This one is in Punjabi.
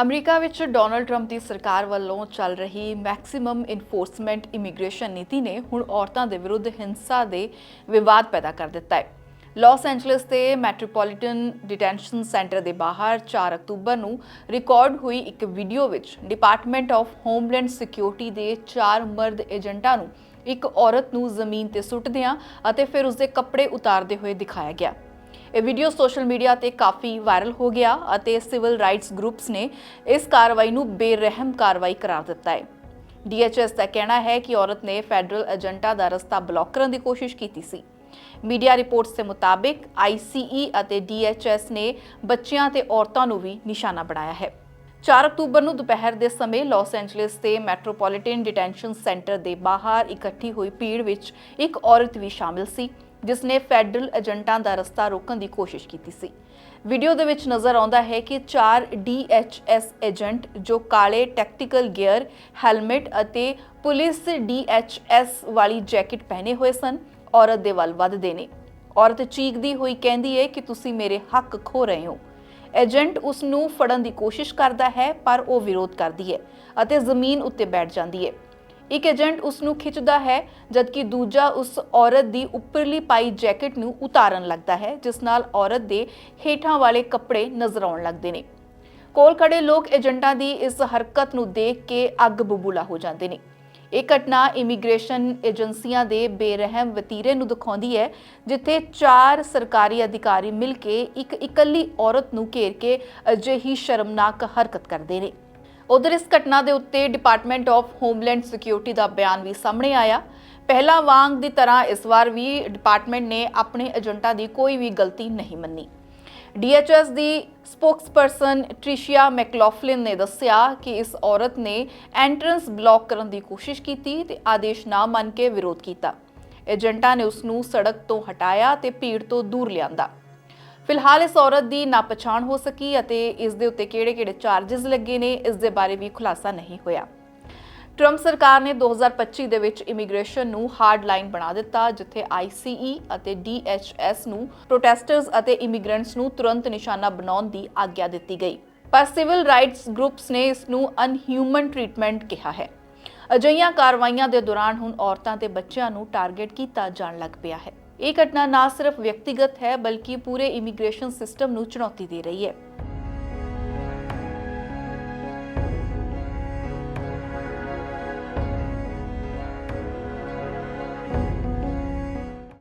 ਅਮਰੀਕਾ ਵਿੱਚ ਡੋਨਲਡ ਟਰੰਪ ਦੀ ਸਰਕਾਰ ਵੱਲੋਂ ਚੱਲ ਰਹੀ ਮੈਕਸਿਮਮ ਇਨਫੋਰਸਮੈਂਟ ਇਮੀਗ੍ਰੇਸ਼ਨ ਨੀਤੀ ਨੇ ਹੁਣ ਔਰਤਾਂ ਦੇ ਵਿਰੁੱਧ ਹਿੰਸਾ ਦੇ ਵਿਵਾਦ ਪੈਦਾ ਕਰ ਦਿੱਤਾ ਹੈ। ਲਾਸ ਐਂਜਲਸ ਦੇ ਮੈਟਰੋਪੋਲੀਟਨ ਡਿਟੈਂਸ਼ਨ ਸੈਂਟਰ ਦੇ ਬਾਹਰ 4 ਅਕਤੂਬਰ ਨੂੰ ਰਿਕਾਰਡ ਹੋਈ ਇੱਕ ਵੀਡੀਓ ਵਿੱਚ ਡਿਪਾਰਟਮੈਂਟ ਆਫ ਹੋਮਲੈਂਡ ਸਿਕਿਉਰਿਟੀ ਦੇ ਚਾਰ ਮਰਦ ਏਜੰਟਾਂ ਨੂੰ ਇੱਕ ਔਰਤ ਨੂੰ ਜ਼ਮੀਨ ਤੇ ਸੁੱਟਦਿਆਂ ਅਤੇ ਫਿਰ ਉਸਦੇ ਕੱਪੜੇ ਉਤਾਰਦੇ ਹੋਏ ਦਿਖਾਇਆ ਗਿਆ। ਇਹ ਵੀਡੀਓ ਸੋਸ਼ਲ ਮੀਡੀਆ ਤੇ ਕਾਫੀ ਵਾਇਰਲ ਹੋ ਗਿਆ ਅਤੇ ਸਿਵਲ ਰਾਈਟਸ ਗਰੁੱਪਸ ਨੇ ਇਸ ਕਾਰਵਾਈ ਨੂੰ ਬੇਰਹਿਮ ਕਾਰਵਾਈ ਕਰਾਰ ਦਿੱਤਾ ਹੈ। ਡੀਐਚਐਸ ਦਾ ਕਹਿਣਾ ਹੈ ਕਿ ਔਰਤ ਨੇ ਫੈਡਰਲ ਏਜੰਟਾਂ ਦਾ ਰਸਤਾ ਬਲੌਕ ਕਰਨ ਦੀ ਕੋਸ਼ਿਸ਼ ਕੀਤੀ ਸੀ। ਮੀਡੀਆ ਰਿਪੋਰਟਸ ਦੇ ਮੁਤਾਬਿਕ ਆਈਸੀਈ ਅਤੇ ਡੀਐਚਐਸ ਨੇ ਬੱਚਿਆਂ ਤੇ ਔਰਤਾਂ ਨੂੰ ਵੀ ਨਿਸ਼ਾਨਾ ਬਣਾਇਆ ਹੈ। 4 ਅਕਤੂਬਰ ਨੂੰ ਦੁਪਹਿਰ ਦੇ ਸਮੇਂ ਲਾਸ ਐਂਜਲਸ ਦੇ ਮੈਟਰੋਪੋਲੀਟਨ ਡਿਟੈਂਸ਼ਨ ਸੈਂਟਰ ਦੇ ਬਾਹਰ ਇਕੱਠੀ ਹੋਈ ਭੀੜ ਵਿੱਚ ਇੱਕ ਔਰਤ ਵੀ ਸ਼ਾਮਿਲ ਸੀ। ਜਿਸ ਨੇ ਫੈਡਰਲ ਏਜੰਟਾਂ ਦਾ ਰਸਤਾ ਰੋਕਣ ਦੀ ਕੋਸ਼ਿਸ਼ ਕੀਤੀ ਸੀ। ਵੀਡੀਓ ਦੇ ਵਿੱਚ ਨਜ਼ਰ ਆਉਂਦਾ ਹੈ ਕਿ ਚਾਰ DHS ਏਜੰਟ ਜੋ ਕਾਲੇ ਟੈਕਟੀਕਲ ਗੇਅਰ, ਹੈਲਮਟ ਅਤੇ ਪੁਲਿਸ DHS ਵਾਲੀ ਜੈਕਟ ਪਹਿਨੇ ਹੋਏ ਸਨ, ਔਰਤ ਦੇ ਵੱਲ ਵੱਧਦੇ ਨੇ। ਔਰਤ ਚੀਕਦੀ ਹੋਈ ਕਹਿੰਦੀ ਹੈ ਕਿ ਤੁਸੀਂ ਮੇਰੇ ਹੱਕ ਖੋ ਰਹੇ ਹੋ। ਏਜੰਟ ਉਸ ਨੂੰ ਫੜਨ ਦੀ ਕੋਸ਼ਿਸ਼ ਕਰਦਾ ਹੈ, ਪਰ ਉਹ ਵਿਰੋਧ ਕਰਦੀ ਹੈ ਅਤੇ ਜ਼ਮੀਨ ਉੱਤੇ ਬੈਠ ਜਾਂਦੀ ਹੈ। ਇੱਕ ਏਜੰਟ ਉਸ ਨੂੰ ਖਿੱਚਦਾ ਹੈ, ਜਦਕਿ ਦੂਜਾ ਉਸ ਔਰਤ ਦੀ ਉੱਪਰਲੀ ਪਾਈ ਜੈਕਟ ਨੂੰ ਉਤਾਰਨ ਲੱਗਦਾ ਹੈ, ਜਿਸ ਨਾਲ ਔਰਤ ਦੇ ਹੇਠਾਂ ਵਾਲੇ ਕੱਪੜੇ ਨਜ਼ਰ ਆਉਣ ਲੱਗਦੇ ਨੇ। ਕੋਲ ਖੜੇ ਲੋਕ ਏਜੰਟਾਂ ਦੀ ਇਸ ਹਰਕਤ ਨੂੰ ਦੇਖ ਕੇ ਅੱਗ ਬਬੂਲਾ ਹੋ ਜਾਂਦੇ ਨੇ। ਇਹ ਘਟਨਾ ਇਮੀਗ੍ਰੇਸ਼ਨ ਏਜੰਸੀਆਂ ਦੇ ਬੇਰਹਿਮ ਵਤੀਰੇ ਨੂੰ ਦਿਖਾਉਂਦੀ ਹੈ, ਜਿੱਥੇ ਚਾਰ ਸਰਕਾਰੀ ਅਧਿਕਾਰੀ ਮਿਲ ਕੇ ਇੱਕ ਇਕੱਲੀ ਔਰਤ ਨੂੰ ਘੇਰ ਕੇ ਅਜਿਹੀ ਸ਼ਰਮਨਾਕ ਹਰਕਤ ਕਰਦੇ ਨੇ। ਉਧਰ ਇਸ ਘਟਨਾ ਦੇ ਉੱਤੇ ਡਿਪਾਰਟਮੈਂਟ ਆਫ ਹੋਮਲੈਂਡ ਸਿਕਿਉਰਿਟੀ ਦਾ ਬਿਆਨ ਵੀ ਸਾਹਮਣੇ ਆਇਆ। ਪਹਿਲਾਂ ਵਾਂਗ ਦੀ ਤਰ੍ਹਾਂ ਇਸ ਵਾਰ ਵੀ ਡਿਪਾਰਟਮੈਂਟ ਨੇ ਆਪਣੇ ਏਜੰਟਾਂ ਦੀ ਕੋਈ ਵੀ ਗਲਤੀ ਨਹੀਂ ਮੰਨੀ। DHS ਦੀ ਸਪੋਕਸਪਰਸਨ ਟ੍ਰਿਸ਼ੀਆ ਮੈਕਲੌਫਲਿਨ ਨੇ ਦੱਸਿਆ ਕਿ ਇਸ ਔਰਤ ਨੇ ਐਂਟਰੈਂਸ ਬਲੌਕ ਕਰਨ ਦੀ ਕੋਸ਼ਿਸ਼ ਕੀਤੀ ਤੇ ਆਦੇਸ਼ ਨਾ ਮੰਨ ਕੇ ਵਿਰੋਧ ਕੀਤਾ। ਏਜੰਟਾਂ ਨੇ ਉਸ ਨੂੰ ਸੜਕ ਤੋਂ ਹਟਾਇਆ ਤੇ ਭੀੜ ਤੋਂ ਦੂਰ ਲਿਆਂਦਾ। ਫਿਲਹਾਲ ਇਸ ਔਰਤ ਦੀ ਨਾ ਪਛਾਣ ਹੋ ਸਕੀ ਅਤੇ ਇਸ ਦੇ ਉੱਤੇ ਕਿਹੜੇ-ਕਿਹੜੇ ਚਾਰजेस ਲੱਗੇ ਨੇ, ਇਸ ਦੇ ਬਾਰੇ ਵੀ ਖੁਲਾਸਾ ਨਹੀਂ ਹੋਇਆ। ਟਰੰਪ ਸਰਕਾਰ ਨੇ 2025 ਦੇ ਵਿੱਚ ਇਮੀਗ੍ਰੇਸ਼ਨ ਨੂੰ ਹਾਰਡ ਲਾਈਨ ਬਣਾ ਦਿੱਤਾ, ਜਿੱਥੇ ICE ਅਤੇ DHS ਨੂੰ ਪ੍ਰੋਟੈਸਟਰਸ ਅਤੇ ਇਮੀਗ੍ਰੈਂਟਸ ਨੂੰ ਤੁਰੰਤ ਨਿਸ਼ਾਨਾ ਬਣਾਉਣ ਦੀ ਆਗਿਆ ਦਿੱਤੀ ਗਈ। ਪਰ ਸਿਵਲ ਰਾਈਟਸ ਗਰੁੱਪਸ ਨੇ ਇਸ ਨੂੰ ਅਨਹਿਊਮਨ ਟ੍ਰੀਟਮੈਂਟ ਕਿਹਾ ਹੈ। ਅਜਿਹੀਆਂ ਕਾਰਵਾਈਆਂ ਦੇ ਦੌਰਾਨ ਹੁਣ ਔਰਤਾਂ ਤੇ ਬੱਚਿਆਂ ਨੂੰ ਟਾਰਗੇਟ ਕੀਤਾ ਜਾਣ ਲੱਗ ਪਿਆ ਹੈ। ਇਹ ਘਟਨਾ ਨਾ ਸਿਰਫ ਵਿਅਕਤੀਗਤ ਹੈ, ਬਲਕਿ ਪੂਰੇ ਇਮੀਗ੍ਰੇਸ਼ਨ ਸਿਸਟਮ ਨੂੰ ਚੁਣੌਤੀ ਦੇ ਰਹੀ ਹੈ।